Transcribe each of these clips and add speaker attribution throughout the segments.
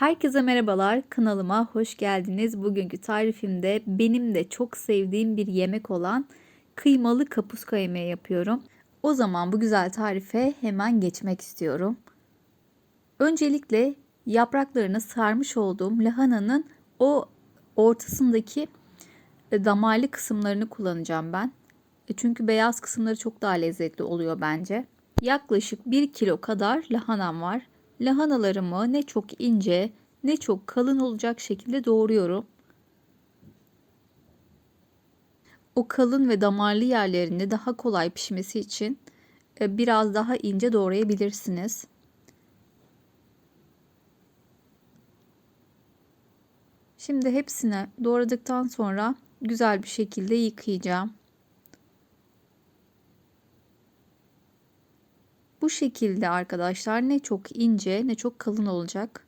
Speaker 1: Herkese merhabalar, kanalıma hoş geldiniz. Bugünkü tarifimde benim de çok sevdiğim bir yemek olan kıymalı kapuska yemeği yapıyorum. O zaman bu güzel tarife hemen geçmek istiyorum. Öncelikle yapraklarını sarmış olduğum lahananın o ortasındaki e, damarlı kısımlarını kullanacağım ben. E, çünkü beyaz kısımları çok daha lezzetli oluyor bence. Yaklaşık 1 kilo kadar lahanam var. Lahanalarımı ne çok ince ne çok kalın olacak şekilde doğruyorum. O kalın ve damarlı yerlerini daha kolay pişmesi için e, biraz daha ince doğrayabilirsiniz. Şimdi hepsini doğradıktan sonra güzel bir şekilde yıkayacağım. Bu şekilde arkadaşlar ne çok ince ne çok kalın olacak.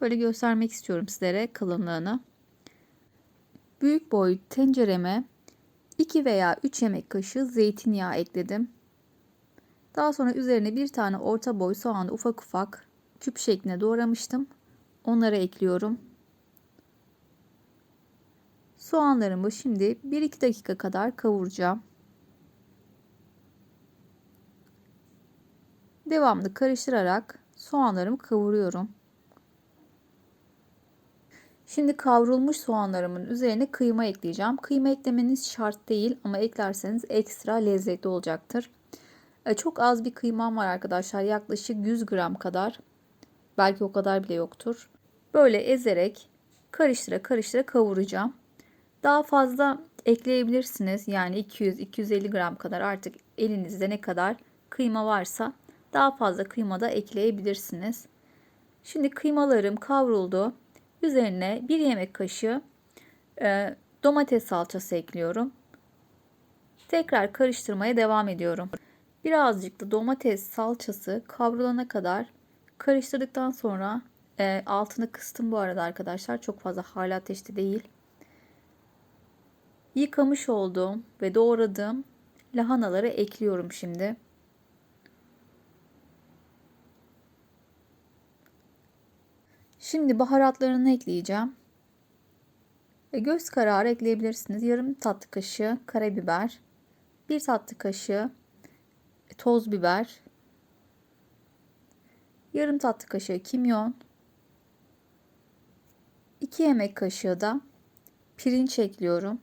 Speaker 1: Böyle göstermek istiyorum sizlere kalınlığını. Büyük boy tencereme 2 veya 3 yemek kaşığı zeytinyağı ekledim. Daha sonra üzerine bir tane orta boy soğanı ufak ufak küp şeklinde doğramıştım. Onları ekliyorum. Soğanlarımı şimdi 1-2 dakika kadar kavuracağım. Devamlı karıştırarak soğanlarımı kavuruyorum. Şimdi kavrulmuş soğanlarımın üzerine kıyma ekleyeceğim. Kıyma eklemeniz şart değil ama eklerseniz ekstra lezzetli olacaktır. E, çok az bir kıymam var arkadaşlar. Yaklaşık 100 gram kadar. Belki o kadar bile yoktur. Böyle ezerek karıştıra karıştıra kavuracağım. Daha fazla ekleyebilirsiniz. Yani 200-250 gram kadar artık elinizde ne kadar kıyma varsa daha fazla kıyma da ekleyebilirsiniz. Şimdi kıymalarım kavruldu. Üzerine bir yemek kaşığı e, domates salçası ekliyorum. Tekrar karıştırmaya devam ediyorum. Birazcık da domates salçası kavrulana kadar karıştırdıktan sonra e, altını kıstım bu arada arkadaşlar. Çok fazla hala ateşte değil. Yıkamış olduğum ve doğradığım lahanaları ekliyorum şimdi. Şimdi baharatlarını ekleyeceğim. E, göz kararı ekleyebilirsiniz. Yarım tatlı kaşığı karabiber, bir tatlı kaşığı toz biber, yarım tatlı kaşığı kimyon, 2 yemek kaşığı da pirinç ekliyorum.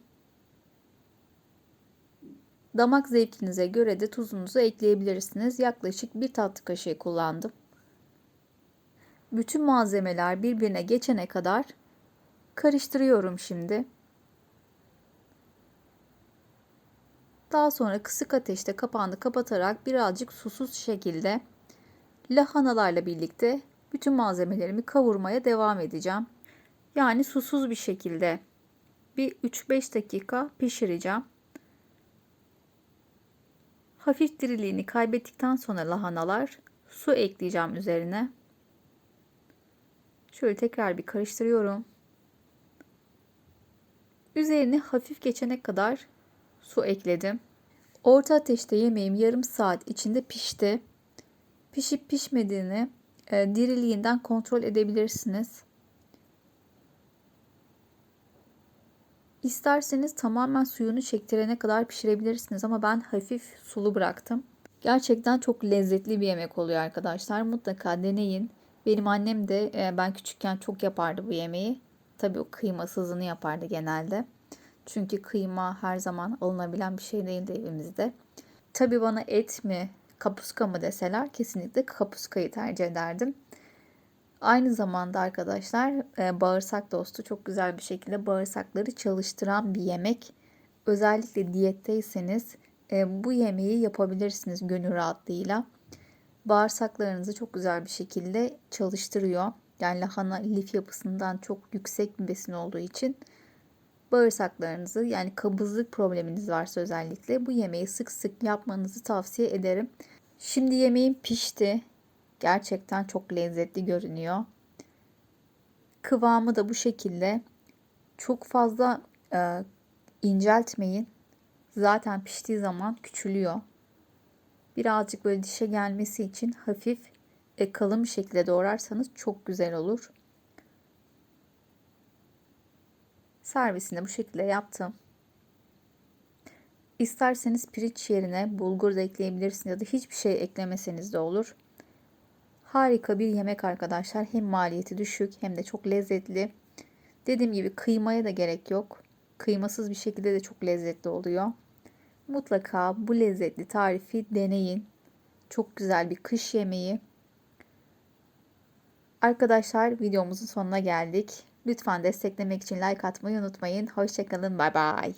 Speaker 1: Damak zevkinize göre de tuzunuzu ekleyebilirsiniz. Yaklaşık bir tatlı kaşığı kullandım bütün malzemeler birbirine geçene kadar karıştırıyorum şimdi. Daha sonra kısık ateşte kapağını kapatarak birazcık susuz şekilde lahanalarla birlikte bütün malzemelerimi kavurmaya devam edeceğim. Yani susuz bir şekilde bir 3-5 dakika pişireceğim. Hafif diriliğini kaybettikten sonra lahanalar su ekleyeceğim üzerine. Şöyle tekrar bir karıştırıyorum. Üzerine hafif geçene kadar su ekledim. Orta ateşte yemeğim yarım saat içinde pişti. Pişip pişmediğini e, diriliğinden kontrol edebilirsiniz. İsterseniz tamamen suyunu çektirene kadar pişirebilirsiniz ama ben hafif sulu bıraktım. Gerçekten çok lezzetli bir yemek oluyor arkadaşlar. Mutlaka deneyin. Benim annem de e, ben küçükken çok yapardı bu yemeği. Tabii o kıymasızını yapardı genelde. Çünkü kıyma her zaman alınabilen bir şey değildi evimizde. Tabii bana et mi, kapuska mı deseler kesinlikle kapuskayı tercih ederdim. Aynı zamanda arkadaşlar e, bağırsak dostu çok güzel bir şekilde bağırsakları çalıştıran bir yemek. Özellikle diyetteyseniz e, bu yemeği yapabilirsiniz gönül rahatlığıyla bağırsaklarınızı çok güzel bir şekilde çalıştırıyor. Yani lahana lif yapısından çok yüksek bir besin olduğu için bağırsaklarınızı yani kabızlık probleminiz varsa özellikle bu yemeği sık sık yapmanızı tavsiye ederim. Şimdi yemeğim pişti. Gerçekten çok lezzetli görünüyor. Kıvamı da bu şekilde. Çok fazla e, inceltmeyin. Zaten piştiği zaman küçülüyor birazcık böyle dişe gelmesi için hafif e, kalın bir şekilde doğrarsanız çok güzel olur. Servisini bu şekilde yaptım. İsterseniz pirinç yerine bulgur da ekleyebilirsiniz ya da hiçbir şey eklemeseniz de olur. Harika bir yemek arkadaşlar. Hem maliyeti düşük hem de çok lezzetli. Dediğim gibi kıymaya da gerek yok. Kıymasız bir şekilde de çok lezzetli oluyor. Mutlaka bu lezzetli tarifi deneyin. Çok güzel bir kış yemeği. Arkadaşlar videomuzun sonuna geldik. Lütfen desteklemek için like atmayı unutmayın. Hoşçakalın. Bay bay.